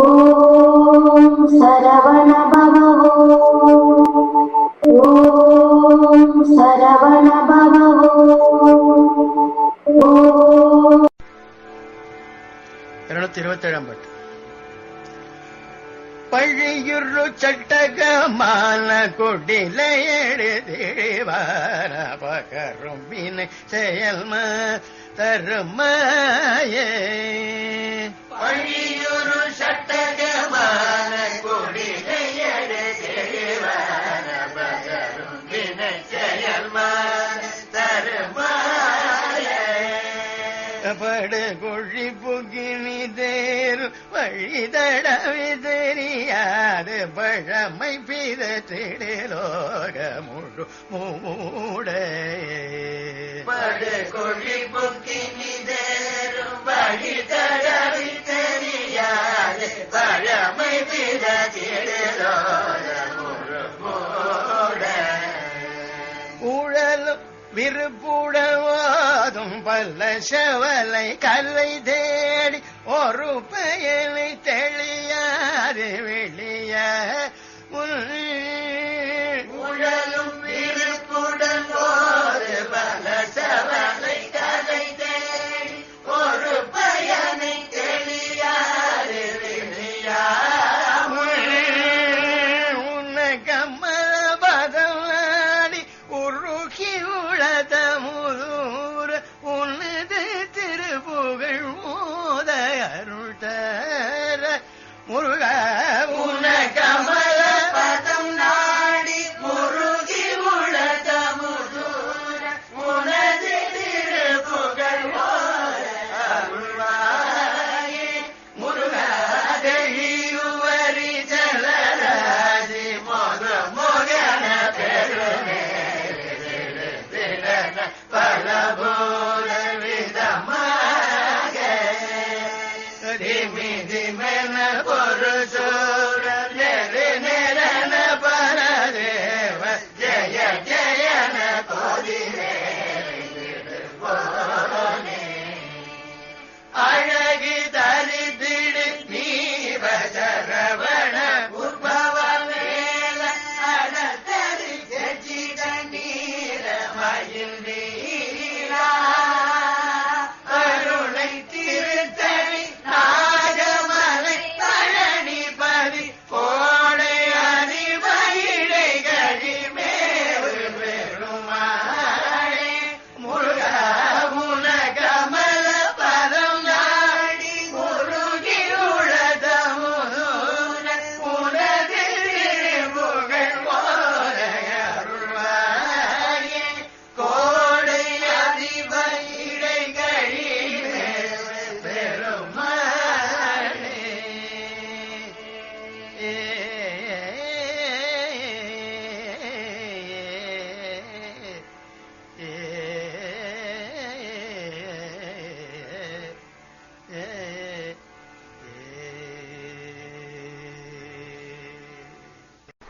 ஓம் சரவண பவோ ஓம் சரவண பவோ ஓம் இருநூத்தி இருபத்தி ஏழாம் பாட்டு பழியுரு சட்டகமான கொடில எழுதேவார பகரும் வினை செயல்ம தருமாயே. பழியுரு சட்டகமான கொடில எழுதேவார பகரும் வினை செயல்ம தருமாயே. படு கொழி புகினி தேரு வழி தடவி தெரியாது பழமை பிதற்றிடலோக முழு மூட. படு கொழி புகினி தேரு வழி தடவி தெரியாது பழமை பிதற்றிடலோக முழு மூட. விருப்புடவாதும் பல்ல செவலை கல்லை தேடி உளத முதூர உன்னது திருப்புகழ்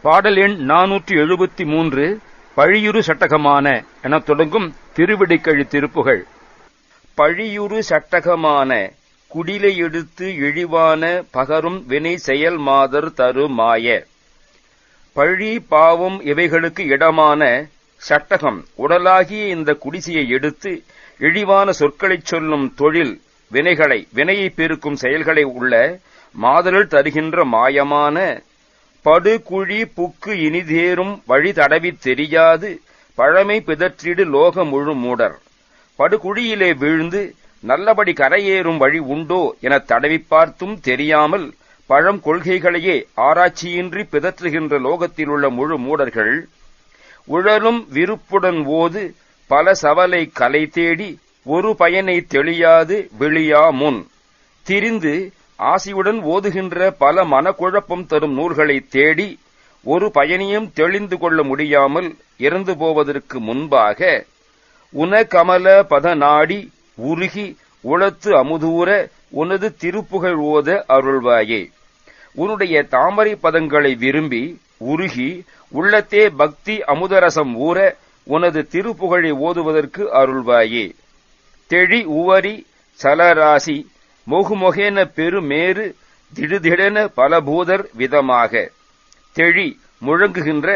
பாடல் எண் நானூற்றி எழுபத்தி மூன்று பழியுறு சட்டகமான எனத் தொடங்கும் திருவிடைக்கழி திருப்புகள். பழியுறு சட்டகமான குடிலை எடுத்து இழிவான பகரும் வினை செயல் மாதர் தரு மாய. பழி பாவம் இவைகளுக்கு இடமான சட்டகம் உடலாகிய இந்த குடிசையை எடுத்து இழிவான சொற்களைச் சொல்லும் தொழில் வினைகளை வினையை பெருக்கும் செயல்களை உள்ள மாதரில் தருகின்ற மாயமான படுகுழி புக்கு இனிதேறும் வழி தடவித் தெரியாது. பழமை பிதற்றிடு லோக முழு மூடர். படுகுழியிலே வீழ்ந்து நல்லபடி கரையேறும் வழி உண்டோ எனத் தடவி பார்த்தும் தெரியாமல் பழம் கொள்கைகளையே ஆராய்ச்சியின்றி பிதற்றுகின்ற லோகத்திலுள்ள முழு மூடர்கள் உழலும் விருப்புடன் ஓது பல சவலை கலை தேடி ஒரு பயனை தெளியாது விழியா முன். திரிந்து ஆசியுடன் ஓதுகின்ற பல மனக்குழப்பம் தரும் நூல்களை தேடி ஒரு பயணியும் தெளிந்து கொள்ள முடியாமல் இறந்து போவதற்கு முன்பாக உன கமல உருகி உளத்து அமுதூர உனது திருப்புகழ் ஓத அருள்வாயே. உன்னுடைய தாமரை பதங்களை விரும்பி உருகி உள்ளத்தே பக்தி அமுதரசம் ஊற உனது திருப்புகழை ஓதுவதற்கு அருள்வாயே. தெழி உவரி சலராசி மொகுமொகென பெருமேறு திடுதிடென பலபூதர் விதமாக. தெழி முழங்குகின்ற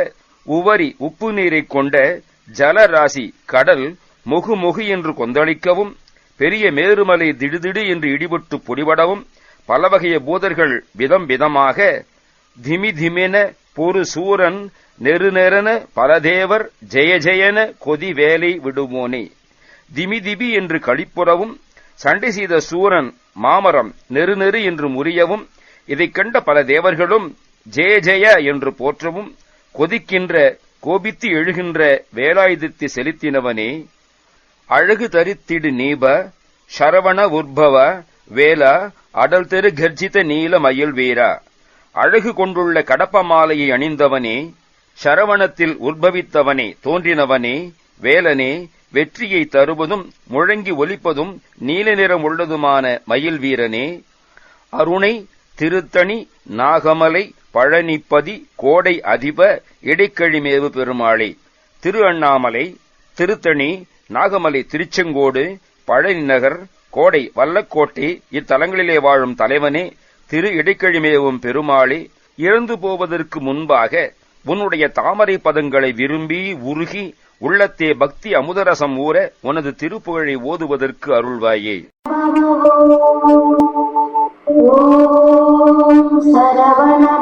உவரி உப்பு நீரைக் கொண்ட ஜலராசி கடல் மொகு என்று கொந்தளிக்கவும் பெரிய மேருமலை திடுதிடு என்று இடிபட்டு பொடிபடவும் பலவகைய பூதர்கள் விதம் விதமாக திமி திமென பொறு சூரன் நெரு நெருன பலதேவர் ஜெய ஜெயன கொதி வேலை விடுமோனே திமி திபி என்று களிப்புறவும் சண்டை செய்த சூரன் மாமரம் நெரு நெரு என்று முறியவும் இதைக் கண்ட பல தேவர்களும் ஜெய ஜெய என்று போற்றவும் கொதிக்கின்ற கோபித்து எழுகின்ற வேலாயுதத்தை செலுத்தினவனே. அழகு தரித்திடு நீப சரவண உற்பவ வேல அடல் தெரு கர்ஜித நீல மயில் வீரா. அழகு கொண்டுள்ள கடப்ப மாலையை அணிந்தவனே சரவணத்தில் உற்பவித்தவனே தோன்றினவனே வேலனே வெற்றியை தருவதும் முழங்கி ஒலிப்பதும் நீல நிறம் உள்ளதுமான மயில் வீரனே. அருணை திருத்தணி நாகமலை பழனிப்பதி கோடை அதிப இடைக்கழிமேவு பெருமாளே. திரு அண்ணாமலை திருத்தணி நாகமலை திருச்செங்கோடு பழனி நகர் கோடை வல்லக்கோட்டை இத்தலங்களிலே வாழும் தலைவனே. திரு இடைக்கழிமேவும் பெருமாளே இறந்து போவதற்கு முன்பாக உன்னுடைய தாமரை பதங்களை விரும்பி உருகி உள்ளத்தே பக்தி அமுதரசம் ஊற உனது திருப்புகழை ஓதுவதற்கு அருள்வாயே. சரவண